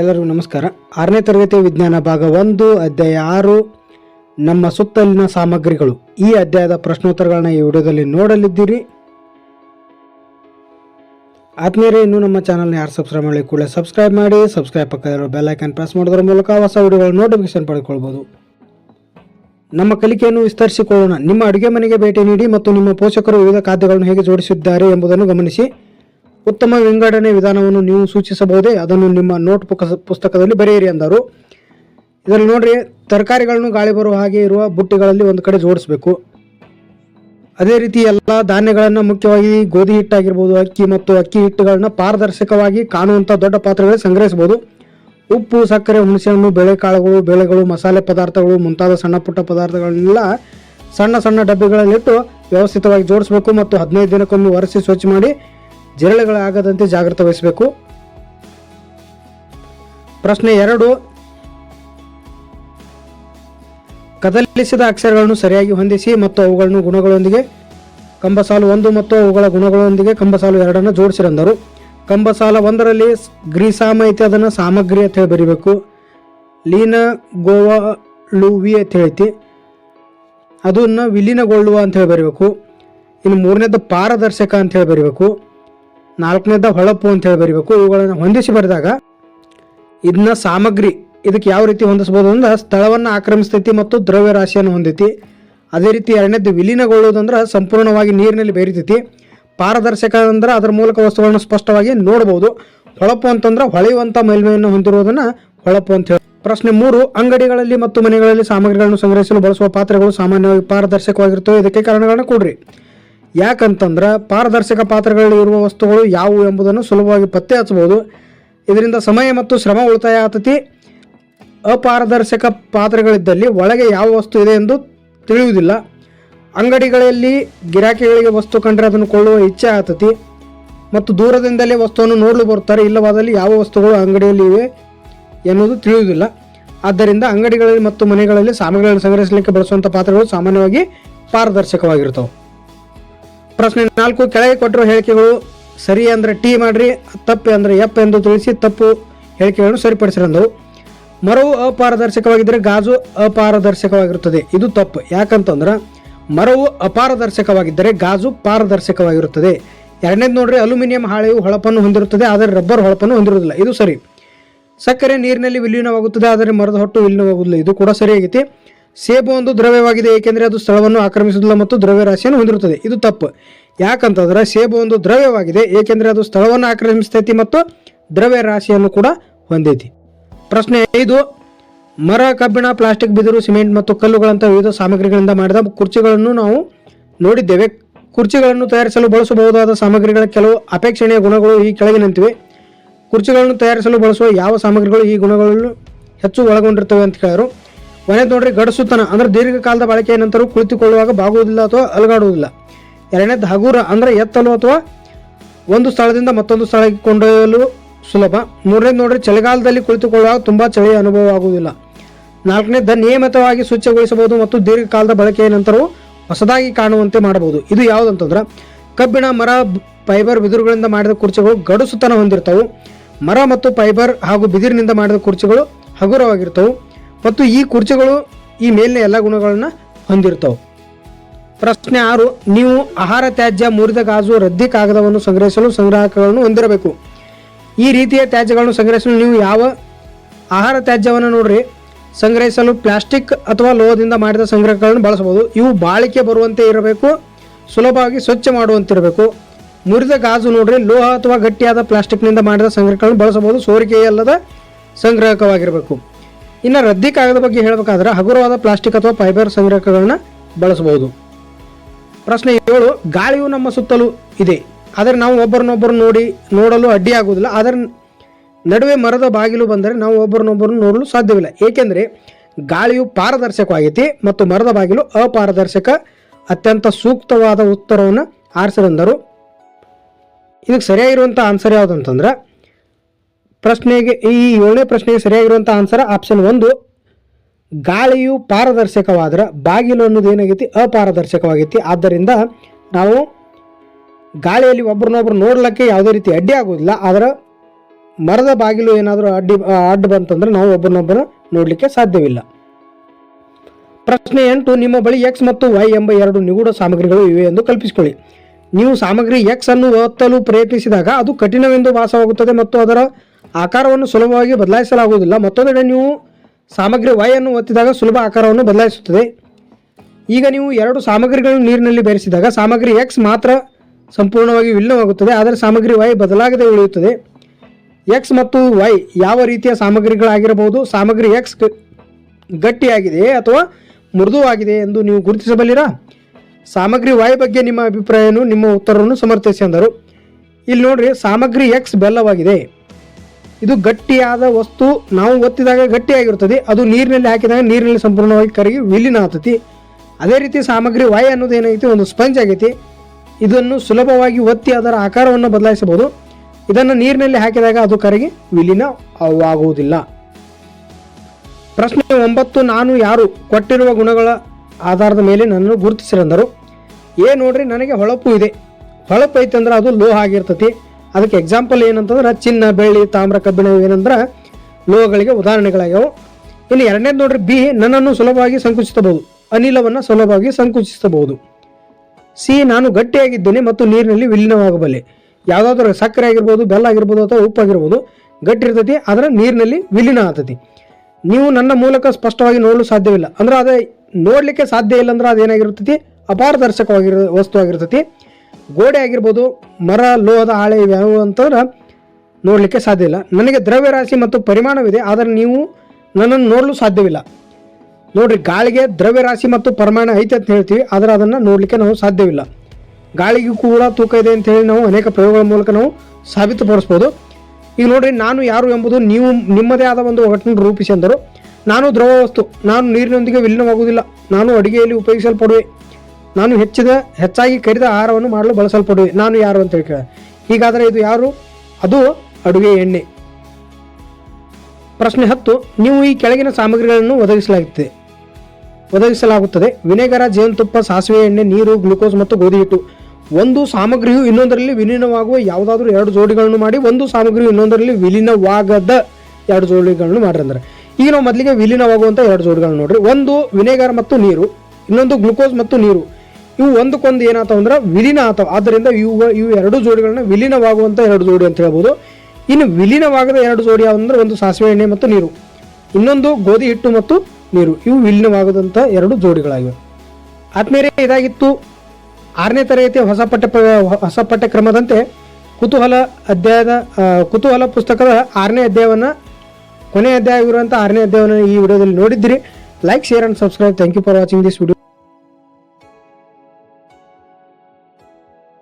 ಎಲ್ಲರಿಗೂ ನಮಸ್ಕಾರ. ಆರನೇ ತರಗತಿ ವಿಜ್ಞಾನ ಭಾಗ ಒಂದು, ಅಧ್ಯಾಯ ಆರು, ನಮ್ಮ ಸುತ್ತಲಿನ ಸಾಮಗ್ರಿಗಳು. ಈ ಅಧ್ಯಾಯದ ಪ್ರಶ್ನೋತ್ತರಗಳನ್ನ ಈ ವಿಡಿಯೋದಲ್ಲಿ ನೋಡಲಿದ್ದೀರಿ. ಆತ್ಮೀಯರೇ, ಇನ್ನೂ ನಮ್ಮ ಚಾನಲ್ನ ಯಾರು ಸಬ್ಸ್ಕ್ರೈಬ್ ಮಾಡಿ ಕೂಡ ಸಬ್ಸ್ಕ್ರೈಬ್ ಮಾಡಿ, ಸಬ್ಸ್ಕ್ರೈಬ್ ಪಕ್ಕದಲ್ಲಿರೋ ಐಕನ್ ಪ್ರೆಸ್ ಮಾಡೋದ್ರ ಮೂಲಕ ಹೊಸ ವಿಡಿಯೋಗಳ ನೋಟಿಫಿಕೇಶನ್ ಪಡೆದುಕೊಳ್ಬೋದು ನಮ್ಮ ಕಲಿಕೆಯನ್ನು ವಿಸ್ತರಿಸಿಕೊಳ್ಳೋಣ. ನಿಮ್ಮ ಅಡುಗೆ ಮನೆಗೆ ಭೇಟಿ ನೀಡಿ ಮತ್ತು ನಿಮ್ಮ ಪೋಷಕರು ವಿವಿಧ ಖಾದ್ಯಗಳನ್ನು ಹೇಗೆ ಜೋಡಿಸಿದ್ದಾರೆ ಎಂಬುದನ್ನು ಗಮನಿಸಿ. ಉತ್ತಮ ವಿಂಗಡಣೆ ವಿಧಾನವನ್ನು ನೀವು ಸೂಚಿಸಬಹುದೇ? ಅದನ್ನು ನಿಮ್ಮ ನೋಟ್ ಪುಸ್ತಕದಲ್ಲಿ ಬರೆಯಿರಿ ಅಂದರು. ಇದರಲ್ಲಿ ನೋಡ್ರಿ, ತರಕಾರಿಗಳನ್ನು ಗಾಳಿ ಬರುವ ಹಾಗೆ ಇರುವ ಬುಟ್ಟಿಗಳಲ್ಲಿ ಒಂದು ಕಡೆ ಜೋಡಿಸಬೇಕು. ಅದೇ ರೀತಿ ಎಲ್ಲ ಧಾನ್ಯಗಳನ್ನು ಮುಖ್ಯವಾಗಿ ಗೋಧಿ ಹಿಟ್ಟಾಗಿರ್ಬೋದು, ಅಕ್ಕಿ ಮತ್ತು ಅಕ್ಕಿ ಹಿಟ್ಟುಗಳನ್ನ ಪಾರದರ್ಶಕವಾಗಿ ಕಾಣುವಂಥ ದೊಡ್ಡ ಪಾತ್ರೆಗಳಲ್ಲಿ ಸಂಗ್ರಹಿಸಬಹುದು. ಉಪ್ಪು, ಸಕ್ಕರೆ, ಹುಣಸೆಹಣ್ಣು ಬೇಳೆಕಾಳುಗಳು ಬೇಳೆಗಳು, ಮಸಾಲೆ ಪದಾರ್ಥಗಳು, ಮುಂತಾದ ಸಣ್ಣ ಪುಟ್ಟ ಪದಾರ್ಥಗಳನ್ನೆಲ್ಲ ಸಣ್ಣ ಸಣ್ಣ ಡಬ್ಬಿಗಳಲ್ಲಿಟ್ಟು ವ್ಯವಸ್ಥಿತವಾಗಿ ಜೋಡಿಸಬೇಕು ಮತ್ತು ಹದಿನೈದು ದಿನಕ್ಕೊಮ್ಮೆ ಒರೆಸಿ ಸ್ವಚ್ಛ ಮಾಡಿ ಜಿರಳೆಗಳಾಗದಂತೆ ಜಾಗ್ರತೆ ವಹಿಸಬೇಕು. ಪ್ರಶ್ನೆ ಎರಡು, ಕದಲಿಸಿದ ಅಕ್ಷರಗಳನ್ನು ಸರಿಯಾಗಿ ಹೊಂದಿಸಿ ಮತ್ತು ಅವುಗಳನ್ನು ಗುಣಗಳೊಂದಿಗೆ, ಕಂಬಸಾಲು ಒಂದು ಮತ್ತು ಅವುಗಳ ಗುಣಗಳೊಂದಿಗೆ ಕಂಬಸಾಲು ಎರಡನ್ನು ಜೋಡಿಸಿರಂದರು ಕಂಬಸಾಲ ಒಂದರಲ್ಲಿ ಗ್ರೀಸಾಮ ಐತಿ ಅದನ್ನು ಸಾಮಗ್ರಿ ಅಂತ ಹೇಳಿ ಬರಿಬೇಕು. ಲೀನ ಗೋವಳುವಿ ಅಂತ ಹೇಳ್ತಿ. ಅದನ್ನು ವಿಲೀನಗೊಳ್ಳುವ ಅಂತ ಹೇಳಿ ಬರಿಬೇಕು. ಇನ್ನು ಮೂರನೇದು ಪಾರದರ್ಶಕ ಅಂತ ಹೇಳಿ ಬರಿಬೇಕು. ನಾಲ್ಕನೇದ ಹೊಳಪು ಅಂತ ಹೇಳಿ ಬರೀಬೇಕು. ಇವುಗಳನ್ನು ಹೊಂದಿಸಿ ಬರೆದಾಗ ಇದನ್ನ ಸಾಮಗ್ರಿ ಇದಕ್ಕೆ ಯಾವ ರೀತಿ ಹೊಂದಿಸ್ಬೋದು ಅಂದ್ರೆ ಸ್ಥಳವನ್ನು ಆಕ್ರಮಿಸ್ತೈತಿ ಮತ್ತು ದ್ರವ್ಯ ರಾಶಿಯನ್ನು ಹೊಂದೈತಿ. ಅದೇ ರೀತಿ ಎರಡನೇದು ವಿಲೀನಗೊಳ್ಳುವುದಂದ್ರೆ ಸಂಪೂರ್ಣವಾಗಿ ನೀರಿನಲ್ಲಿ ಬೇರಿತೈತಿ. ಪಾರದರ್ಶಕ ಅಂದ್ರೆ ಅದರ ಮೂಲಕ ವಸ್ತುಗಳನ್ನು ಸ್ಪಷ್ಟವಾಗಿ ನೋಡಬಹುದು. ಹೊಳಪು ಅಂತಂದ್ರೆ ಹೊಳೆಯುವಂಥ ಮೇಲ್ಮೆಯನ್ನು ಹೊಂದಿರುವುದನ್ನು ಹೊಳಪು ಅಂತ ಹೇಳಿ. ಪ್ರಶ್ನೆ ಮೂರು, ಅಂಗಡಿಗಳಲ್ಲಿ ಮತ್ತು ಮನೆಗಳಲ್ಲಿ ಸಾಮಗ್ರಿಗಳನ್ನು ಸಂಗ್ರಹಿಸಲು ಬಳಸುವ ಪಾತ್ರೆಗಳು ಸಾಮಾನ್ಯವಾಗಿ ಪಾರದರ್ಶಕವಾಗಿರುತ್ತವೆ. ಇದಕ್ಕೆ ಕಾರಣಗಳನ್ನು ಕೊಡ್ರಿ. ಯಾಕಂತಂದ್ರೆ ಪಾರದರ್ಶಕ ಪಾತ್ರಗಳಲ್ಲಿ ಇರುವ ವಸ್ತುಗಳು ಯಾವುವು ಎಂಬುದನ್ನು ಸುಲಭವಾಗಿ ಪತ್ತೆ ಹಚ್ಚಬಹುದು. ಇದರಿಂದ ಸಮಯ ಮತ್ತು ಶ್ರಮ ಉಳಿತಾಯ ಆತತಿ ಅಪಾರದರ್ಶಕ ಪಾತ್ರೆಗಳಿದ್ದಲ್ಲಿ ಒಳಗೆ ಯಾವ ವಸ್ತು ಇದೆ ಎಂದು ತಿಳಿಯುವುದಿಲ್ಲ. ಅಂಗಡಿಗಳಲ್ಲಿ ಗಿರಾಕಿಗಳಿಗೆ ವಸ್ತು ಕಂಡರೆ ಅದನ್ನು ಕೊಳ್ಳುವ ಇಚ್ಛೆ ಆತತಿ ಮತ್ತು ದೂರದಿಂದಲೇ ವಸ್ತುವನ್ನು ನೋಡಲು ಬರುತ್ತಾರೆ, ಇಲ್ಲವಾದಲ್ಲಿ ಯಾವ ವಸ್ತುಗಳು ಅಂಗಡಿಯಲ್ಲಿ ಇವೆ ಎನ್ನುವುದು ತಿಳಿಯುವುದಿಲ್ಲ. ಆದ್ದರಿಂದ ಅಂಗಡಿಗಳಲ್ಲಿ ಮತ್ತು ಮನೆಗಳಲ್ಲಿ ಸಾಮಗ್ರಿಗಳನ್ನು ಸಂಗ್ರಹಿಸಲಿಕ್ಕೆ ಬಳಸುವಂಥ ಪಾತ್ರಗಳು ಸಾಮಾನ್ಯವಾಗಿ ಪಾರದರ್ಶಕವಾಗಿರ್ತವೆ ಪ್ರಶ್ನೆ ನಾಲ್ಕು, ಕೆಳಗೆ ಕೊಟ್ಟಿರುವ ಹೇಳಿಕೆಗಳು ಸರಿ ಅಂದರೆ ಟಿ ಮಾಡ್ರಿ, ತಪ್ಪು ಅಂದರೆ ಎಪ್ ಎಂದು ತಿಳಿಸಿ ತಪ್ಪು ಹೇಳಿಕೆಗಳನ್ನು ಸರಿಪಡಿಸಿರಂದರು ಮರವು ಅಪಾರದರ್ಶಕವಾಗಿದ್ದರೆ ಗಾಜು ಅಪಾರದರ್ಶಕವಾಗಿರುತ್ತದೆ. ಇದು ತಪ್ಪು. ಯಾಕಂತಂದ್ರೆ ಮರವು ಅಪಾರದರ್ಶಕವಾಗಿದ್ದರೆ ಗಾಜು ಪಾರದರ್ಶಕವಾಗಿರುತ್ತದೆ. ಎರಡನೇದು ನೋಡ್ರಿ, ಅಲ್ಯೂಮಿನಿಯಂ ಹಾಳೆಯು ಹೊಳಪನ್ನು ಹೊಂದಿರುತ್ತದೆ, ಆದರೆ ರಬ್ಬರ್ ಹೊಳಪನ್ನು ಹೊಂದಿರುವುದಿಲ್ಲ. ಇದು ಸರಿ. ಸಕ್ಕರೆ ನೀರಿನಲ್ಲಿ ವಿಲೀನವಾಗುತ್ತದೆ, ಆದರೆ ಮರದ ಹೊಟ್ಟು ವಿಲೀನವಾಗುವುದಿಲ್ಲ. ಇದು ಕೂಡ ಸರಿಯಾಗೈತಿ ಸೇಬು ಒಂದು ದ್ರವ್ಯವಾಗಿದೆ, ಏಕೆಂದರೆ ಅದು ಸ್ಥಳವನ್ನು ಆಕ್ರಮಿಸುವುದಿಲ್ಲ ಮತ್ತು ದ್ರವ್ಯ ರಾಶಿಯನ್ನು ಹೊಂದಿರುತ್ತದೆ. ಇದು ತಪ್ಪು. ಯಾಕಂತಂದ್ರೆ ಸೇಬು ಒಂದು ದ್ರವ್ಯವಾಗಿದೆ, ಏಕೆಂದರೆ ಅದು ಸ್ಥಳವನ್ನು ಆಕ್ರಮಿಸ್ತೈತಿ ಮತ್ತು ದ್ರವ್ಯರಾಶಿಯನ್ನು ಕೂಡ ಹೊಂದೈತಿ. ಪ್ರಶ್ನೆ ಐದು, ಮರ, ಕಬ್ಬಿಣ, ಪ್ಲಾಸ್ಟಿಕ್, ಬಿದಿರು, ಸಿಮೆಂಟ್ ಮತ್ತು ಕಲ್ಲುಗಳಂತಹ ವಿವಿಧ ಸಾಮಗ್ರಿಗಳಿಂದ ಮಾಡಿದ ಕುರ್ಚಿಗಳನ್ನು ನಾವು ನೋಡಿದ್ದೇವೆ. ಕುರ್ಚಿಗಳನ್ನು ತಯಾರಿಸಲು ಬಳಸಬಹುದಾದ ಸಾಮಗ್ರಿಗಳ ಕೆಲವು ಅಪೇಕ್ಷಣೀಯ ಗುಣಗಳು ಈ ಕೆಳಗಿನಂತಿವೆ ಕುರ್ಚಿಗಳನ್ನು ತಯಾರಿಸಲು ಬಳಸುವ ಯಾವ ಸಾಮಗ್ರಿಗಳು ಈ ಗುಣಗಳನ್ನು ಹೆಚ್ಚು ಒಳಗೊಂಡಿರ್ತವೆ ಅಂತ ಕೇಳರು. ಕೊನೆದು ನೋಡ್ರಿ ಗಡಸುತನ ಅಂದ್ರೆ ದೀರ್ಘಕಾಲದ ಬಳಕೆಯ ನಂತರ ಕುಳಿತುಕೊಳ್ಳುವಾಗ ಬಾಗುವುದಿಲ್ಲ ಅಥವಾ ಅಲಗಾಡುವುದಿಲ್ಲ. ಎರಡನೇದು ಹಗುರ ಅಂದ್ರೆ ಎತ್ತಲು ಅಥವಾ ಒಂದು ಸ್ಥಳದಿಂದ ಮತ್ತೊಂದು ಸ್ಥಳಕ್ಕೆ ಕೊಂಡೊಯ್ಯಲು ಸುಲಭ. ಮೂರನೇದು ನೋಡ್ರಿ, ಚಳಿಗಾಲದಲ್ಲಿ ಕುಳಿತುಕೊಳ್ಳುವಾಗ ತುಂಬಾ ಚಳಿ ಅನುಭವ ಆಗುವುದಿಲ್ಲ. ನಾಲ್ಕನೇದ ನಿಯಮಿತವಾಗಿ ಸ್ವಚ್ಛಗೊಳಿಸಬಹುದು ಮತ್ತು ದೀರ್ಘಕಾಲದ ಬಳಕೆಯ ನಂತರವೂ ಹೊಸದಾಗಿ ಕಾಣುವಂತೆ ಮಾಡಬಹುದು. ಇದು ಯಾವುದಂತಂದ್ರೆ, ಕಬ್ಬಿಣ, ಮರ, ಫೈಬರ್ ಬಿದಿರುಗಳಿಂದ ಮಾಡಿದ ಕುರ್ಚಿಗಳು ಗಡುಸುತನ ಹೊಂದಿರ್ತವು. ಮರ ಮತ್ತು ಫೈಬರ್ ಹಾಗೂ ಬಿದಿರಿನಿಂದ ಮಾಡಿದ ಕುರ್ಚಿಗಳು ಹಗುರವಾಗಿರ್ತವು. ಮತ್ತು ಈ ಕುರ್ಚಿಗಳು ಈ ಮೇಲಿನ ಎಲ್ಲ ಗುಣಗಳನ್ನು ಹೊಂದಿರ್ತವೆ. ಪ್ರಶ್ನೆ ಆರು, ನೀವು ಆಹಾರ ತ್ಯಾಜ್ಯ, ಮುರಿದ ಗಾಜು, ರದ್ದಿ ಕಾಗದವನ್ನು ಸಂಗ್ರಹಿಸಲು ಸಂಗ್ರಾಹಕಗಳನ್ನು ಹೊಂದಿರಬೇಕು. ಈ ರೀತಿಯ ತ್ಯಾಜ್ಯಗಳನ್ನು ಸಂಗ್ರಹಿಸಲು ನೀವು ಯಾವ ಆಹಾರ ತ್ಯಾಜ್ಯವನ್ನು ನೋಡ್ರಿ? ಸಂಗ್ರಹಿಸಲು ಪ್ಲಾಸ್ಟಿಕ್ ಅಥವಾ ಲೋಹದಿಂದ ಮಾಡಿದ ಸಂಗ್ರಹಗಳನ್ನು ಬಳಸಬಹುದು. ಇವು ಬಾಳಿಕೆ ಬರುವಂತೆ ಇರಬೇಕು, ಸುಲಭವಾಗಿ ಸ್ವಚ್ಛ ಮಾಡುವಂತಿರಬೇಕು. ಮುರಿದ ಗಾಜು ನೋಡ್ರಿ, ಲೋಹ ಅಥವಾ ಗಟ್ಟಿಯಾದ ಪ್ಲಾಸ್ಟಿಕ್ನಿಂದ ಮಾಡಿದ ಸಂಗ್ರಹಗಳನ್ನು ಬಳಸಬಹುದು. ಸೋರಿಕೆಯಲ್ಲದ ಸಂಗ್ರಹಕವಾಗಿರಬೇಕು. ಇನ್ನು ರದ್ದಿ ಕಾಗದ ಬಗ್ಗೆ ಹೇಳಬೇಕಾದ್ರೆ ಹಗುರವಾದ ಪ್ಲಾಸ್ಟಿಕ್ ಅಥವಾ ಫೈಬರ್ ಸಂಗ್ರಹಗಳನ್ನು ಬಳಸಬಹುದು. ಪ್ರಶ್ನೆ ಏಳು, ಗಾಳಿಯು ನಮ್ಮ ಸುತ್ತಲೂ ಇದೆ. ಆದರೆ ನಾವು ಒಬ್ಬರನ್ನೊಬ್ಬರು ನೋಡಿ ನೋಡಲು ಅಡ್ಡಿಯಾಗುವುದಿಲ್ಲ ಆದರೆ ನಡುವೆ ಮರದ ಬಾಗಿಲು ಬಂದರೆ ನಾವು ಒಬ್ಬರನ್ನೊಬ್ಬರು ನೋಡಲು ಸಾಧ್ಯವಿಲ್ಲ. ಏಕೆಂದರೆ ಗಾಳಿಯು ಪಾರದರ್ಶಕವಾಗೈತಿ ಮತ್ತು ಮರದ ಬಾಗಿಲು ಅಪಾರದರ್ಶಕ, ಅತ್ಯಂತ ಸೂಕ್ತವಾದ ಉತ್ತರವನ್ನು ಆರಿಸಿದಂದರು. ಇದಕ್ಕೆ ಸರಿಯಾಗಿರುವಂಥ ಆನ್ಸರ್ ಯಾವುದಂತಂದ್ರೆ ಪ್ರಶ್ನೆಗೆ ಈ ಏಳನೇ ಪ್ರಶ್ನೆಗೆ ಸರಿಯಾಗಿರುವಂಥ ಆನ್ಸರ್ ಆಪ್ಷನ್ ಒಂದು, ಗಾಳಿಯು ಪಾರದರ್ಶಕವಾದ್ರೆ ಬಾಗಿಲು ಅನ್ನೋದು ಏನಾಗೈತಿ? ಅಪಾರದರ್ಶಕವಾಗೈತಿ ಆದ್ದರಿಂದ ನಾವು ಗಾಳಿಯಲ್ಲಿ ಒಬ್ರನ್ನೊಬ್ರು ನೋಡ್ಲಿಕ್ಕೆ ಯಾವುದೇ ರೀತಿ ಅಡ್ಡಿ ಆಗೋದಿಲ್ಲ ಆದರೆ ಮರದ ಬಾಗಿಲು ಏನಾದರೂ ಅಡ್ಡಿ ಅಡ್ಡು ಬಂತಂದ್ರೆ ನಾವು ಒಬ್ಬರನ್ನೊಬ್ಬರ ನೋಡಲಿಕ್ಕೆ ಸಾಧ್ಯವಿಲ್ಲ. ಪ್ರಶ್ನೆ ಎಂಟು, ನಿಮ್ಮ ಬಳಿ ಎಕ್ಸ್ ಮತ್ತು ವೈ ಎಂಬ ಎರಡು ನಿಗೂಢ ಸಾಮಗ್ರಿಗಳು ಇವೆ ಎಂದು ಕಲ್ಪಿಸಿಕೊಳ್ಳಿ. ನೀವು ಸಾಮಗ್ರಿ ಎಕ್ಸ್ ಅನ್ನು ಒತ್ತಲು ಪ್ರಯತ್ನಿಸಿದಾಗ ಅದು ಕಠಿಣವೆಂದು ಭಾಸವಾಗುತ್ತದೆ ಮತ್ತು ಅದರ ಆಕಾರವನ್ನು ಸುಲಭವಾಗಿ ಬದಲಾಯಿಸಲಾಗುವುದಿಲ್ಲ. ಮತ್ತೊಂದೆಡೆ ನೀವು ಸಾಮಗ್ರಿ ವೈ ಅನ್ನು ಒತ್ತಿದಾಗ ಸುಲಭ ಆಕಾರವನ್ನು ಬದಲಾಯಿಸುತ್ತದೆ. ಈಗ ನೀವು ಎರಡು ಸಾಮಗ್ರಿಗಳನ್ನು ನೀರಿನಲ್ಲಿ ಬೆರೆಸಿದಾಗ ಸಾಮಗ್ರಿ ಎಕ್ಸ್ ಮಾತ್ರ ಸಂಪೂರ್ಣವಾಗಿ ವಿಲೀನವಾಗುತ್ತದೆ ಆದರೆ ಸಾಮಗ್ರಿ ವೈ ಬದಲಾಗದೆ ಉಳಿಯುತ್ತದೆ. ಎಕ್ಸ್ ಮತ್ತು ವೈ ಯಾವ ರೀತಿಯ ಸಾಮಗ್ರಿಗಳಾಗಿರಬಹುದು? ಸಾಮಗ್ರಿ ಎಕ್ಸ್ ಗಟ್ಟಿಯಾಗಿದೆ ಅಥವಾ ಮೃದುವಾಗಿದೆ ಎಂದು ನೀವು ಗುರುತಿಸಬಲ್ಲಿರಾ? ಸಾಮಗ್ರಿ ವೈ ಬಗ್ಗೆ ನಿಮ್ಮ ಅಭಿಪ್ರಾಯವನ್ನು, ನಿಮ್ಮ ಉತ್ತರವನ್ನು ಸಮರ್ಥಿಸಿ ಅಂದರು. ಇಲ್ಲಿ ನೋಡ್ರಿ, ಸಾಮಗ್ರಿ ಎಕ್ಸ್ ಬೆಲ್ಲವಾಗಿದೆ. ಇದು ಗಟ್ಟಿಯಾದ ವಸ್ತು. ನಾವು ಒತ್ತಿದಾಗ ಗಟ್ಟಿಯಾಗಿರುತ್ತದೆ. ಅದು ನೀರಿನಲ್ಲಿ ಹಾಕಿದಾಗ ನೀರಿನಲ್ಲಿ ಸಂಪೂರ್ಣವಾಗಿ ಕರಗಿ ವಿಲೀನ ಆಗ್ತತಿ ಅದೇ ರೀತಿ ಸಾಮಗ್ರಿ ವಾಯು ಅನ್ನೋದು ಏನೈತಿ ಒಂದು ಸ್ಪಂಜ್ ಆಗೈತಿ. ಇದನ್ನು ಸುಲಭವಾಗಿ ಒತ್ತಿ ಅದರ ಆಕಾರವನ್ನು ಬದಲಾಯಿಸಬಹುದು. ಇದನ್ನು ನೀರಿನಲ್ಲಿ ಹಾಕಿದಾಗ ಅದು ಕರಗಿ ವಿಲೀನ ಆಗುವುದಿಲ್ಲ ಪ್ರಶ್ನೆ ಒಂಬತ್ತು, ನಾನು ಯಾರು? ಕೊಟ್ಟಿರುವ ಗುಣಗಳ ಆಧಾರದ ಮೇಲೆ ನನ್ನನ್ನು ಗುರುತಿಸಿರಂದರು. ಏ ನೋಡ್ರಿ, ನನಗೆ ಹೊಳಪು ಇದೆ. ಹೊಳಪು ಐತಂದ್ರೆ ಅದು ಲೋಹ ಆಗಿರ್ತತಿ ಅದಕ್ಕೆ ಎಕ್ಸಾಂಪಲ್ ಏನಂತಂದ್ರೆ, ಚಿನ್ನ, ಬೆಳ್ಳಿ ತಾಮ್ರ ಕಬ್ಬಿಣ ಏನಂದ್ರೆ ಲೋಹಗಳಿಗೆ ಉದಾಹರಣೆಗಳಾಗ್ಯಾವು. ಇನ್ನು ಎರಡನೇದು ನೋಡ್ರಿ, ಬಿ ನನ್ನನ್ನು ಸುಲಭವಾಗಿ ಸಂಕುಚಿಸಬಹುದು, ಅನಿಲವನ್ನು ಸುಲಭವಾಗಿ ಸಂಕುಚಿಸಬಹುದು. ಸಿ, ನಾನು ಗಟ್ಟಿಯಾಗಿದ್ದೇನೆ ಮತ್ತು ನೀರಿನಲ್ಲಿ ವಿಲೀನವಾಗಬಲ್ಲೆ. ಯಾವುದಾದ್ರೂ ಸಕ್ಕರೆ ಆಗಿರ್ಬೋದು, ಬೆಲ್ಲ ಆಗಿರ್ಬೋದು ಅಥವಾ ಉಪ್ಪಾಗಿರ್ಬೋದು ಗಟ್ಟಿ ಇರ್ತೈತಿ ಆದರೆ ನೀರಿನಲ್ಲಿ ವಿಲೀನ ಆಗ್ತೈತಿ. ನೀವು ನನ್ನ ಮೂಲಕ ಸ್ಪಷ್ಟವಾಗಿ ನೋಡಲು ಸಾಧ್ಯವಿಲ್ಲ. ಅಂದ್ರೆ ಅದೇ ನೋಡಲಿಕ್ಕೆ ಸಾಧ್ಯ ಇಲ್ಲ ಅಂದ್ರೆ ಅದೇನಾಗಿರ್ತೈತಿ? ಅಪಾರದರ್ಶಕವಾಗಿರೋ ವಸ್ತು ಆಗಿರ್ತೈತಿ. ಗೋಡೆ ಆಗಿರ್ಬೋದು, ಮರ, ಲೋಹದ ಹಾಳೆ ಇವ್ಯಾವು ಅಂತಂದ್ರೆ ನೋಡಲಿಕ್ಕೆ ಸಾಧ್ಯ ಇಲ್ಲ. ನನಗೆ ದ್ರವ್ಯರಾಶಿ ಮತ್ತು ಪರಿಮಾಣವಿದೆ, ಆದರೆ ನೀವು ನನ್ನನ್ನು ನೋಡಲು ಸಾಧ್ಯವಿಲ್ಲ. ನೋಡ್ರಿ, ಗಾಳಿಗೆ ದ್ರವ್ಯರಾಶಿ ಮತ್ತು ಪರಿಮಾಣ ಐತೆ ಅಂತ ಹೇಳ್ತೀವಿ, ಆದರೆ ಅದನ್ನು ನೋಡಲಿಕ್ಕೆ ನಾವು ಸಾಧ್ಯವಿಲ್ಲ. ಗಾಳಿಗೂ ಕೂಡ ತೂಕ ಇದೆ ಅಂತ ಹೇಳಿ ನಾವು ಅನೇಕ ಪ್ರಯೋಗಗಳ ಮೂಲಕ ನಾವು ಸಾಬೀತುಪಡಿಸ್ಬೋದು. ಈಗ ನೋಡ್ರಿ, ನಾನು ಯಾರು ಎಂಬುದು ನೀವು ನಿಮ್ಮದೇ ಆದ ಒಂದು ಒಟ್ಟನ್ನು ರೂಪಿಸಿ ಅಂದರು. ನಾನು ದ್ರವ ವಸ್ತು ನಾನು ನೀರಿನೊಂದಿಗೆ ವಿಲೀನವಾಗುವುದಿಲ್ಲ. ನಾನು ಅಡುಗೆಯಲ್ಲಿ ಉಪಯೋಗಿಸಲ್ಪಡುವೆ. ನಾನು ಹೆಚ್ಚಿದ, ಹೆಚ್ಚಾಗಿ ಕರಿದ ಆಹಾರವನ್ನು ಮಾಡಲು ಬಳಸಲ್ಪಡುವೆ. ನಾನು ಯಾರು ಅಂತ ಹೇಳಿ. ಹೀಗಾದರೆ ಇದು ಯಾರು? ಅದು ಅಡುಗೆ ಎಣ್ಣೆ. ಪ್ರಶ್ನೆ ಹತ್ತು, ನೀವು ಈ ಕೆಳಗಿನ ಸಾಮಗ್ರಿಗಳನ್ನು ಒದಗಿಸಲಾಗುತ್ತದೆ. ಒದಗಿಸಲಾಗುತ್ತದೆ. ವಿನೆಗರ, ಜೇನುತುಪ್ಪ, ಸಾಸಿವೆ ಎಣ್ಣೆ, ನೀರು, ಗ್ಲುಕೋಸ್ ಮತ್ತು ಗೋಧಿ ಹಿಟ್ಟು. ಒಂದು ಸಾಮಗ್ರಿಯು ಇನ್ನೊಂದರಲ್ಲಿ ವಿಲೀನವಾಗುವ ಯಾವುದಾದ್ರೂ ಎರಡು ಜೋಡಿಗಳನ್ನು ಮಾಡಿ, ಒಂದು ಸಾಮಗ್ರಿಯು ಇನ್ನೊಂದರಲ್ಲಿ ವಿಲೀನವಾಗದ ಎರಡು ಜೋಡಿಗಳನ್ನು ಮಾಡ್ರಿ ಅಂದ್ರೆ. ಈಗ ನಾವು ಮೊದಲಿಗೆ ವಿಲೀನವಾಗುವಂಥ ಎರಡು ಜೋಡಿಗಳನ್ನು ನೋಡ್ರಿ. ಒಂದು ವಿನೆಗರ್ ಮತ್ತು ನೀರು, ಇನ್ನೊಂದು ಗ್ಲುಕೋಸ್ ಮತ್ತು ನೀರು. ಇವು ಒಂದಕ್ಕೊಂದು ಏನಾಗ್ತಾವ ಅಂದ್ರೆ ವಿಲೀನ ಆತಾವ ಆದ್ದರಿಂದ ಇವು ಇವು ಎರಡು ಜೋಡಿಗಳನ್ನ ವಿಲೀನವಾಗುವಂಥ ಎರಡು ಜೋಡಿ ಅಂತ ಹೇಳ್ಬೋದು. ಇನ್ನು ವಿಲೀನವಾಗದ ಎರಡು ಜೋಡಿ ಯಾವಂದ್ರೆ ಒಂದು ಸಾಸಿವೆ ಎಣ್ಣೆ ಮತ್ತು ನೀರು. ಇನ್ನೊಂದು ಗೋಧಿ ಹಿಟ್ಟು ಮತ್ತು ನೀರು. ಇವು ವಿಲೀನವಾಗದಂಥ ಎರಡು ಜೋಡಿಗಳಾಗಿವೆ. ಆದ್ಮೇಲೆ ಇದಾಗಿತ್ತು ಆರನೇ ತರಗತಿಯ ಹೊಸ ಪಠ್ಯ ಹೊಸ ಪಠ್ಯಕ್ರಮದಂತೆ ಕುತೂಹಲ ಅಧ್ಯಾಯದ ಕುತೂಹಲ ಪುಸ್ತಕದ ಆರನೇ ಅಧ್ಯಾಯವನ್ನು, ಕೊನೆಯ ಅಧ್ಯಾಯವಿರುವಂಥ ಆರನೇ ಅಧ್ಯಾಯವನ್ನು ಈ ವಿಡಿಯೋದಲ್ಲಿ ನೋಡಿದ್ದೀರಿ. Like share and subscribe thank you for watching this video